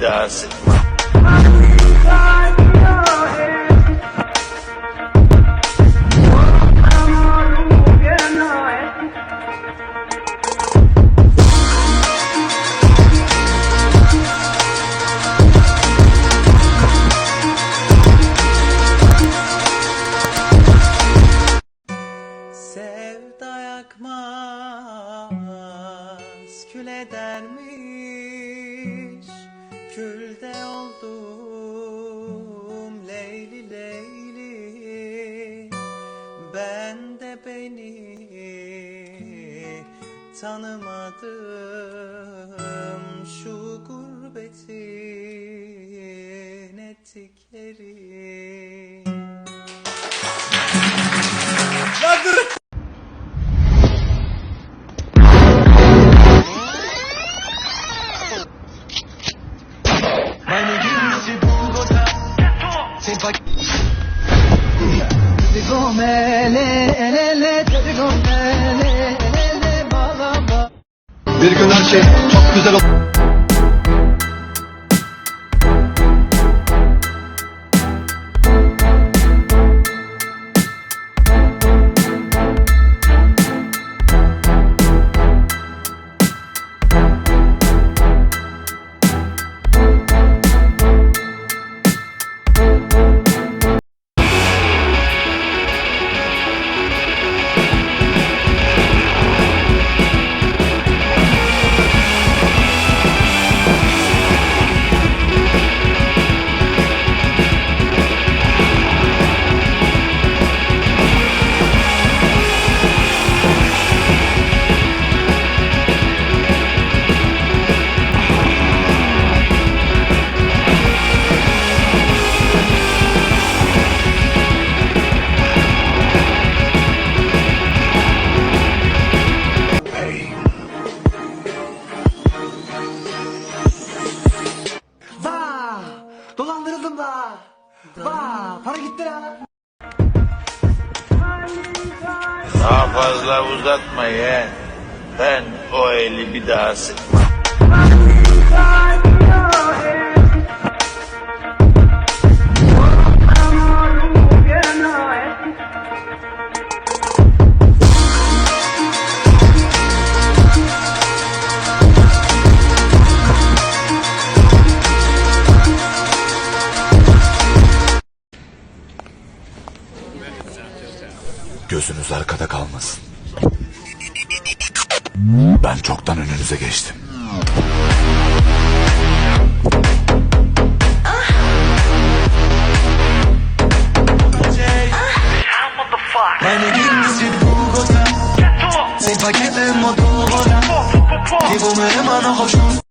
daha sıkma. Sevda yakmaz, kül edermiş Külde oldum Leyli Leyli. Ben de beni tanımadım. Şu gurbetin ettikleri Bir gün her şey çok güzel olur. Vaa! Para gitti la. Daha fazla uzatma yeğen. Ben o eli bir daha sıkma. Gözünüz arkada kalmasın. Ben çoktan önünüze geçtim. Meine Gegend ist Bogota. Zehn Pakete im Motorrad. Die wo mir immer noch auf Schluss.